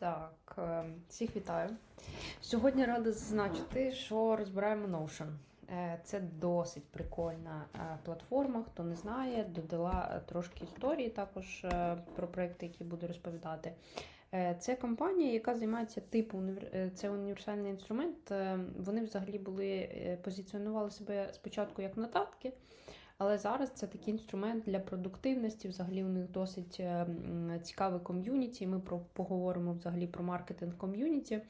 Так, е, всіх вітаю. Сьогодні рада зазначити, що розбираємо Notion. Е, Це досить прикольна е, платформа. Хто не знає, додала е, трошки історії також про проекти, які буду розповідати. Це компанія, яка займається типу це універсальний інструмент. Е, Вони взагалі були позиціонували себе спочатку як нотатки. Але зараз це такий інструмент для продуктивності. Взагалі у них досить е, цікаве ком'юніті. Ми поговоримо взагалі про маркетинг ком'юніті.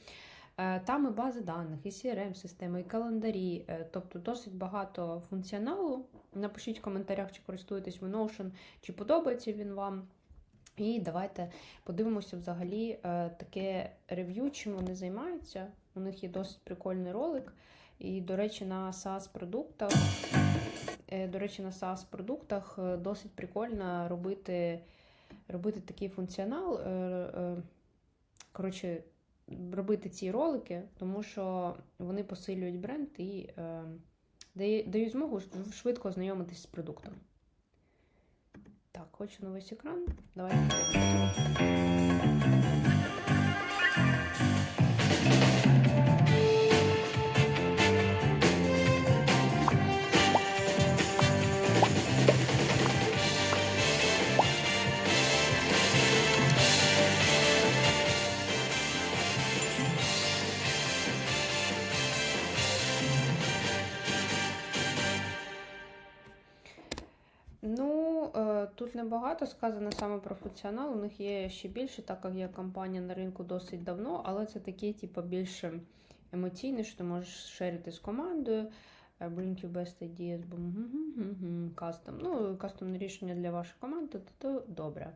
Е, Там і бази даних, і CRM-системи, і календарі, е, тобто досить багато функціоналу. Напишіть в коментарях, чи користуєтесь ви Notion, чи подобається він вам. І давайте подивимося взагалі таке рев'ю, чим вони займаються. У них є досить прикольний ролик. І, до речі, на SaaS-продуктах, до речі, на SaaS-продуктах е, досить прикольно робити, робити такий функціонал. е, е, Коротше, робити ці ролики, тому що вони посилюють бренд і е, дають змогу швидко ознайомитись з продуктом. Так, хочу на весь екран. Давайте. Тут небагато сказано саме про функціонал. У них є ще більше, так як є компанія на ринку досить давно, але це такий, типу, більше емоційний, що ти можеш шерити з командою. е, Bring your best ideas, кастом. Ну, кастомне рішення для вашої команди, то, добре.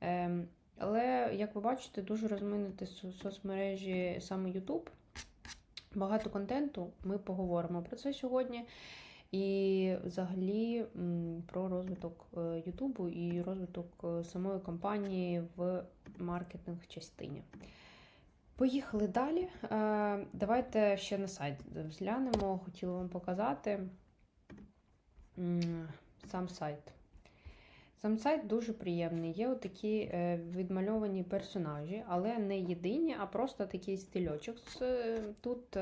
Ем, але, як ви бачите, дуже розминути со- соцмережі саме YouTube. Багато контенту. Ми поговоримо про це сьогодні. І взагалі про розвиток е, Ютубу і розвиток е, самої компанії в маркетинг частині. Поїхали далі. Е, Давайте ще на сайт взглянемо. Хотіла вам показати сам сайт. Сам сайт дуже приємний. Є отакі відмальовані персонажі, але не єдині, а просто такий стильочок. Тут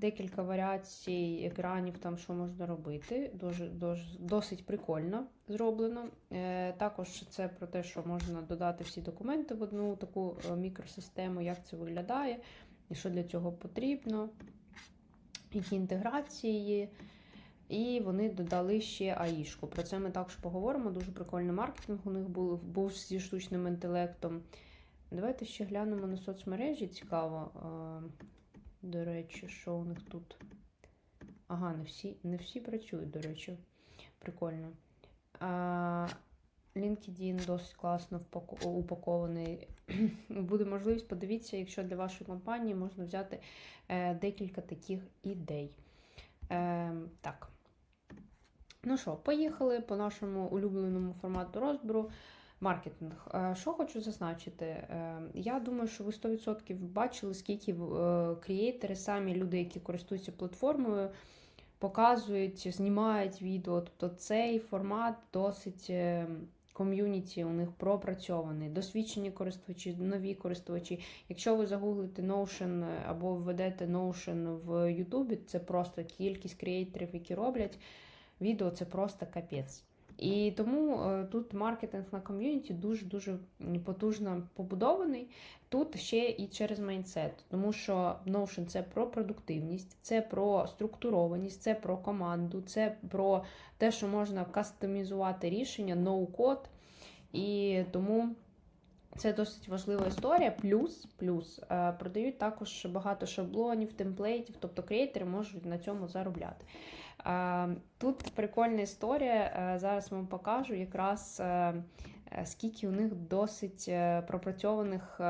декілька варіацій екранів, там що можна робити. Дуже, досить прикольно зроблено. Е, також це про те, що можна додати всі документи в одну таку е, мікросистему, як це виглядає, і що для цього потрібно, які інтеграції. І вони додали ще АІшку. Про це ми також поговоримо. Дуже прикольний маркетинг у них був, був зі штучним інтелектом. Давайте ще глянемо на соцмережі. Цікаво. До речі, що у них тут? Ага, не всі, не всі працюють, до речі. Прикольно. А, LinkedIn досить класно упакований. Буде можливість, подивіться, якщо для вашої компанії можна взяти е, декілька таких ідей. Е, так. Ну що, поїхали по нашому улюбленому формату розбору. Маркетинг. Е, Що хочу зазначити? Е, Я думаю, що ви 100% бачили, скільки е, креатори, самі люди, які користуються платформою, показують, знімають відео. Тобто цей формат досить ком'юніті у них пропрацьований, досвідчені користувачі, нові користувачі. Якщо ви загуглите Notion або введете Notion в YouTube, це просто кількість креаторів, які роблять відео, це просто капець. І тому е, тут маркетинг на ком'юніті дуже-дуже потужно побудований. Тут ще і через майндсет, тому що Notion це про продуктивність, це про структурованість, це про команду, це про те, що можна кастомізувати рішення, ноу-код. І тому це досить важлива історія. Плюс, плюс е, продають також багато шаблонів, темплейтів, тобто креатори можуть на цьому заробляти. Тут прикольна історія. е, Зараз вам покажу якраз е, е, скільки у них досить пропрацьованих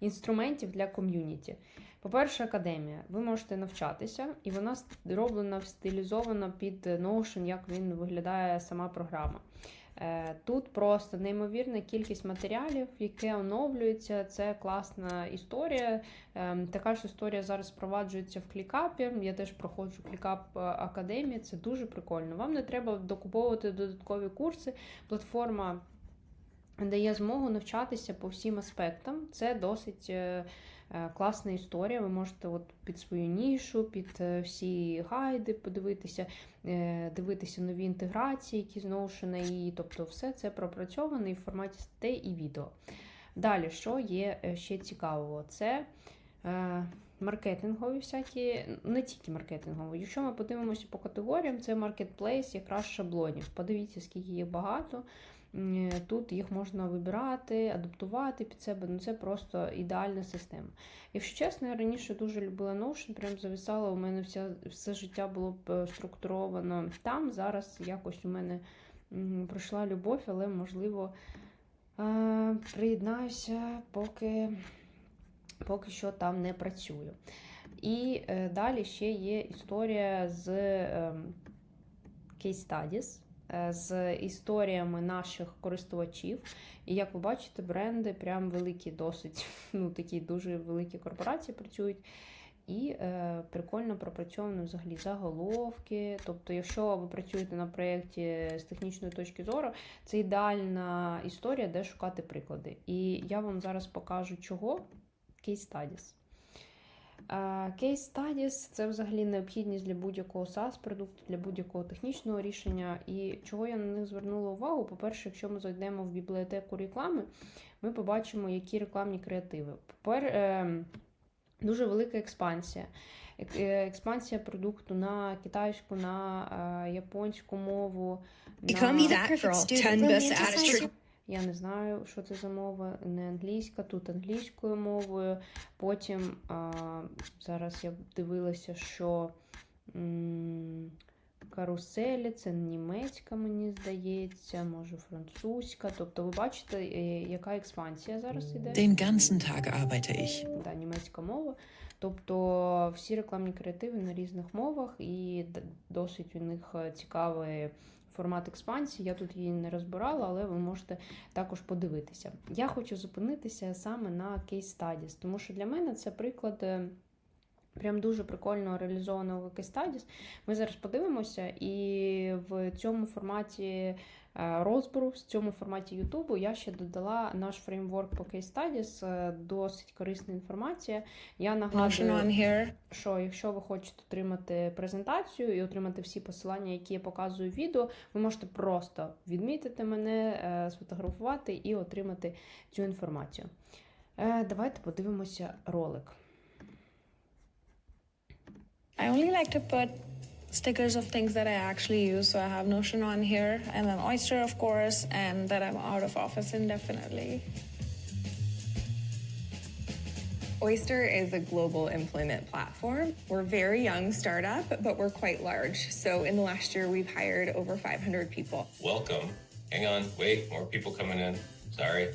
інструментів для ком'юніті. По-перше, академія. Ви можете навчатися, і вона зроблена, стилізована під Notion, як він виглядає сама програма. Е, Тут просто неймовірна кількість матеріалів, яке оновлюється. Це класна історія. Ем, Така ж історія зараз впроваджується в клікапі. Я теж проходжу клікап е, академії. Це дуже прикольно. Вам не треба докуповувати додаткові курси. Платформа дає змогу навчатися по всім аспектам. Це досить е, класна історія. Ви можете от під свою нішу, під е, всі гайди подивитися, е, дивитися нові інтеграції, які знову її. Тобто, все це пропрацьовано і в форматі статей і відео. Далі, що є е, ще цікавого? Це е, маркетингові всякі, не тільки маркетингові. Якщо ми подивимося по категоріям, це маркетплейс якраз шаблонів. Подивіться, скільки їх багато. М, Тут їх можна вибирати, адаптувати під себе. Ну це просто ідеальна система. Якщо чесно, я раніше дуже любила Notion, прям зависала. У мене вся, все життя було б е, структуровано там. Зараз якось у мене пройшла любов, але можливо е, приєднаюся, поки, поки що там не працюю. І е, далі ще є історія з е, Case Studies, е, з історіями наших користувачів. І як ви бачите, бренди прям великі, досить, ну такі дуже великі корпорації працюють. І е, прикольно пропрацьовано взагалі заголовки. Тобто, якщо ви працюєте на проєкті з технічної точки зору, це ідеальна історія, де шукати приклади. І я вам зараз покажу, чого Case Studies. Case Studies – це взагалі необхідність для будь-якого SaaS продукту, для будь-якого технічного рішення. І чого я на них звернула увагу? По-перше, якщо ми зайдемо в бібліотеку реклами, ми побачимо, які рекламні креативи. Попер, е, дуже велика експансія. Е, Експансія продукту на китайську, на е, японську мову. На... Я не знаю, що це за мова, не англійська, тут англійською мовою. Потім а, зараз я дивилася, що м, каруселі це німецька, мені здається, може французька. Тобто, ви бачите, е, яка експансія зараз іде? Den ganzen Tag arbeite ich. Да, німецька мова. Тобто всі рекламні креативи на різних мовах, і досить у них е, цікавий формат експансії. Я тут її не розбирала, але ви можете також подивитися. Я хочу зупинитися саме на Case Studies, тому що для мене це приклад. е, Прям дуже прикольно реалізованого Studies. Ми зараз подивимося, і в цьому форматі розбору, в цьому форматі Ютубу я ще додала наш фреймворк по Case Studies. е, Досить корисна інформація. Я нагадую, що якщо ви хочете отримати презентацію і отримати всі посилання, які я показую в відео, ви можете просто відмітити мене, е, сфотографувати і отримати цю інформацію. Е, Давайте подивимося ролик. I only like to put stickers of things that I actually use. So I have Notion on here, and then Oyster, of course, and that I'm out of office indefinitely. Oyster is a global employment platform. We're a very young startup, but we're quite large. So in the last year, we've hired over 500 people. Welcome. Hang on, wait, more people coming in. Sorry.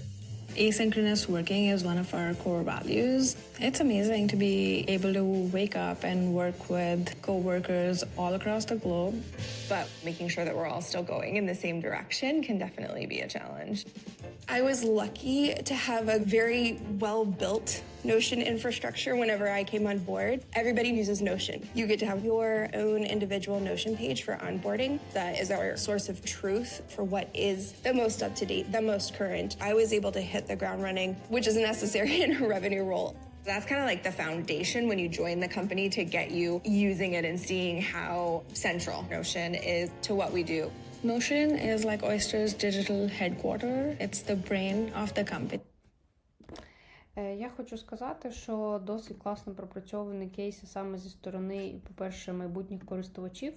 Asynchronous working is one of our core values. It's amazing to be able to wake up and work with coworkers all across the globe. But making sure that we're all still going in the same direction can definitely be a challenge. I was lucky to have a very well built Notion infrastructure whenever I came on board. Everybody uses Notion. You get to have your own individual Notion page for onboarding. That is our source of truth for what is the most up to date, the most current. I was able to hit the ground running, which is necessary in a revenue role. That's kind of like the foundation when you join the company to get you using it and seeing how central Notion is to what we do. Notion is like Oyster's digital headquarter. It's the brain of the company. Е, Я хочу сказати, що досить класно пропрацьовані кейси саме зі сторони, по-перше, майбутніх користувачів.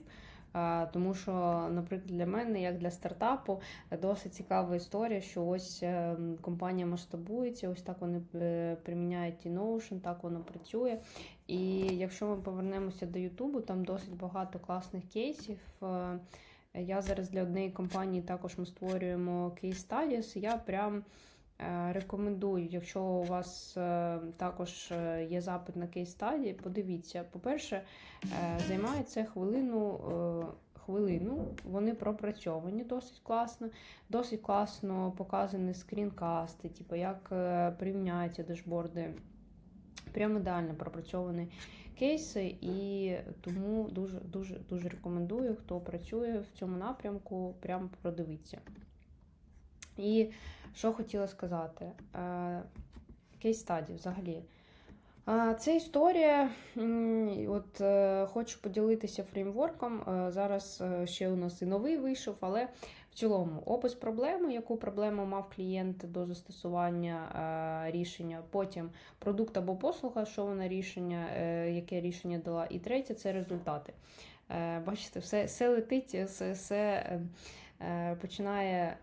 Тому що, наприклад, для мене, як для стартапу, досить цікава історія, що ось е, компанія масштабується, ось так вони е, приміняють і Notion, так воно працює. І якщо ми повернемося до Ютубу, там досить багато класних кейсів. Е, Я зараз для однієї компанії також ми створюємо Case Studies. Я прям Е, Рекомендую, якщо у вас е, також е, є запит на кейс стадії, подивіться. По-перше, е, займає це хвилину. е, Хвилину, вони пропрацьовані досить класно, досить класно показані скрінкасти, типу як е, порівняються дешборди. Прямо ідеально пропрацьовані кейси, і тому дуже дуже дуже рекомендую, хто працює в цьому напрямку, прямо продивіться. І що хотіла сказати? Е, Кейс стаді взагалі. Це історія. От е, хочу поділитися фреймворком. Е, Зараз е, ще у нас і новий вийшов, але в цілому опис проблеми, яку проблему мав клієнт до застосування е, рішення. Потім продукт або послуга, що вона рішення, е, яке рішення дала. І третє це результати. Е, Бачите, все, все летить, все, все е, е, починає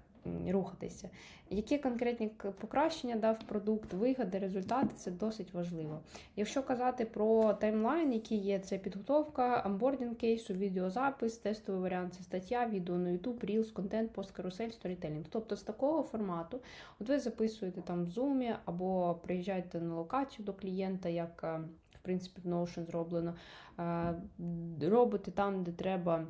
рухатися. Які конкретні покращення дав продукт, вигоди, результати це досить важливо. Якщо казати про таймлайн, який є, це підготовка, амбордінг кейсу, відеозапис, тестовий варіант це стаття, відео на YouTube, Reels, контент, посткарусель, сторітелінг. Тобто з такого формату, от ви записуєте там в Zoom або приїжджаєте на локацію до клієнта, як е, в принципі в Notion зроблено, е, робите там, де треба.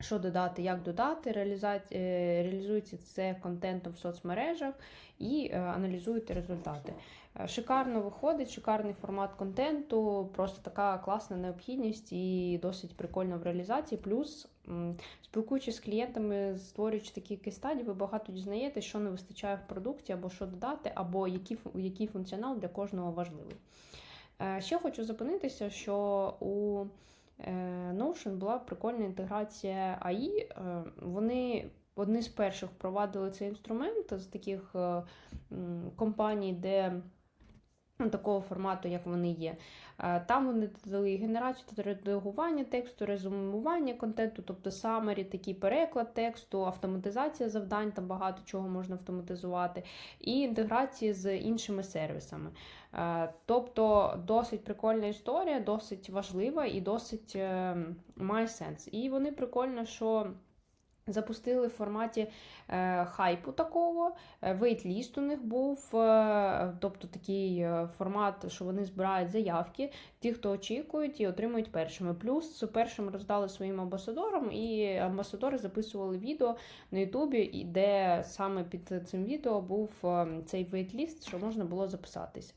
Що додати, як додати, е, реалізується це контентом в соцмережах і е, аналізуєте результати. Е, Шикарно виходить, шикарний формат контенту, просто така класна необхідність і досить прикольно в реалізації. Плюс, спілкуючись з клієнтами, створюючи такі кейстаді, ви багато дізнаєтесь, що не вистачає в продукті, або що додати, або який, який функціонал для кожного важливий. Ще хочу зупинитися, що у Notion була прикольна інтеграція AI. Е, Вони одні з перших впровадили цей інструмент з таких е, компаній, де такого формату, як вони є. Е, Там вони додали генерацію та редагування тексту, резюмування контенту, тобто summary, такий переклад тексту, автоматизація завдань, там багато чого можна автоматизувати, і інтеграції з іншими сервісами. Е, Тобто досить прикольна історія, досить важлива і досить е, має сенс. І вони прикольно, що. Запустили в форматі е, хайпу такого. Вейтліст у них був, е, тобто такий е, формат, що вони збирають заявки, ті, хто очікують і отримують першими. Плюс першим роздали своїм амбасадорам, і амбасадори записували відео на Ютубі, де саме під цим відео був цей вейтліст, що можна було записатися.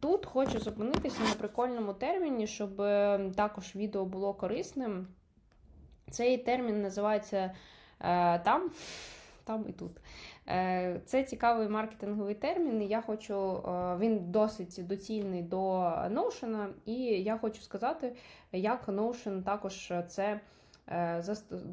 Тут хочу зупинитися на прикольному терміні, щоб також відео було корисним. Цей термін називається е, там, там і тут. Е, це цікавий маркетинговий термін. Я хочу, е, він досить доцільний до Notion, і я хочу сказати, як Notion також це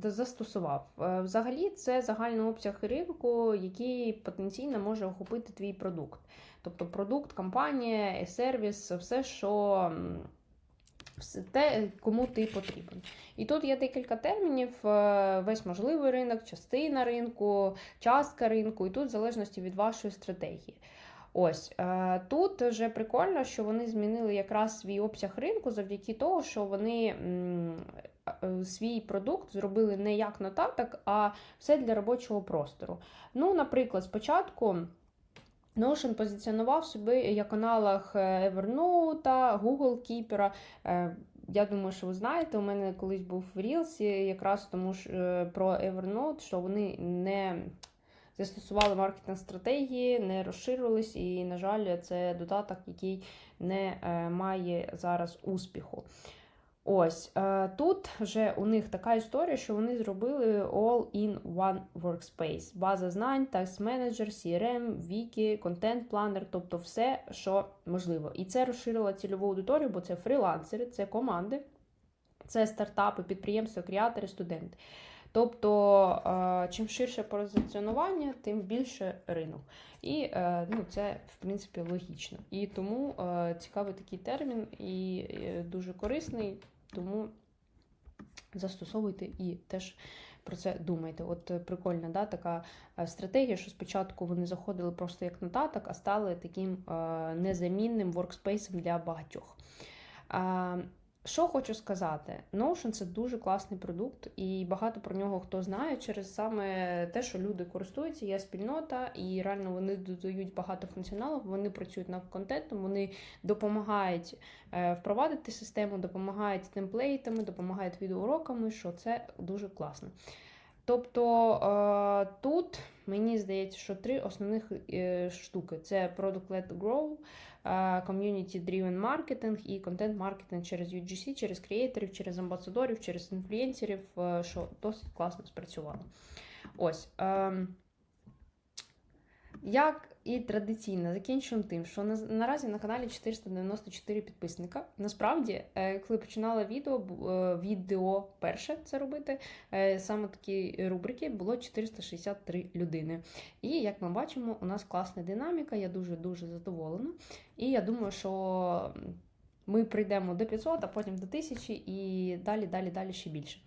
застосував. Взагалі, це загальний обсяг ринку, який потенційно може охопити твій продукт. Тобто продукт, компанія, сервіс, все, що. Те, кому ти потрібен. І тут є декілька термінів: е, весь можливий ринок, частина ринку, частка ринку, і тут в залежності від вашої стратегії. Ось е, тут вже прикольно, що вони змінили якраз свій обсяг ринку завдяки того, що вони е, свій продукт зробили не як нотаток, а все для робочого простору. Ну, наприклад, спочатку. Notion позиціонував себе як аналог е, Evernote, Google Keeper. Е, Я думаю, що ви знаєте, у мене колись був в Reels якраз тому ж е, про Evernote, що вони не застосували маркетинг стратегії, не розширились, і, на жаль, це додаток, який не має зараз успіху. Ось е, тут вже у них така історія, що вони зробили all-in-one workspace. База знань, task менеджер, CRM, Wiki, контент планер, тобто все, що можливо. І це розширило цільову аудиторію, бо це фрілансери, це команди, це стартапи, підприємства, креатори, студенти. Тобто, е, чим ширше позиціонування, тим більше ринок. І е, ну, це, в принципі, логічно. І тому цікавий такий термін і дуже корисний, тому застосовуйте і теж про це думайте. От е, прикольна да, така е, стратегія, що спочатку вони заходили просто як нотаток, а стали таким е, незамінним воркспейсом для багатьох. Що хочу сказати, Notion це дуже класний продукт, і багато про нього хто знає через саме те, що люди користуються, є спільнота, і реально вони додають багато функціоналів, вони працюють над контентом, вони допомагають е, впровадити систему, допомагають темплейтами, допомагають відеоуроками, що це дуже класно. Тобто е, тут мені здається, що три основних е, штуки: це Product-led Grow, е, Community-driven маркетинг і контент-маркетинг через UGC, через креаторів, через амбасадорів, через інфлюенсерів, що досить класно спрацювало. Ось. Як і традиційно, закінчуємо тим, що на, наразі на каналі 494 підписника. Насправді, е, коли починала відео, е, відео перше це робити, е, саме такі рубрики було 463 людини. І як ми бачимо, у нас класна динаміка, я дуже-дуже задоволена. І я думаю, що ми прийдемо до 500, а потім до 1000 і далі, далі, далі ще більше.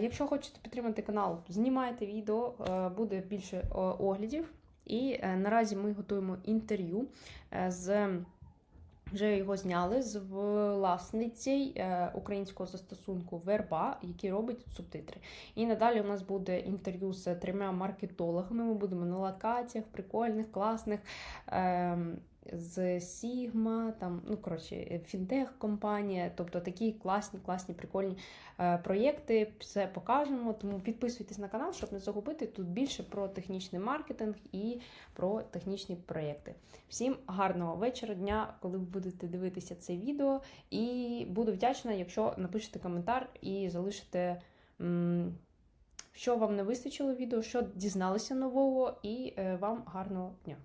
Якщо хочете підтримати канал, знімайте відео, буде більше оглядів. І е, наразі ми готуємо інтерв'ю е, з. Вже його зняли з власницею е, українського застосунку Верба, який робить субтитри. І надалі у нас буде інтерв'ю з трьома маркетологами. Ми будемо на локаціях, прикольних, класних. З Sigma, там, ну коротше, фінтех-компанія, тобто такі класні, класні, прикольні е, проєкти. Все покажемо. Тому підписуйтесь на канал, щоб не загубити тут більше про технічний маркетинг і про технічні проєкти. Всім гарного вечора, дня, коли ви будете дивитися це відео. І буду вдячна, якщо напишете коментар і залишите. м, що вам не вистачило відео, що дізналися нового, і е, вам гарного дня.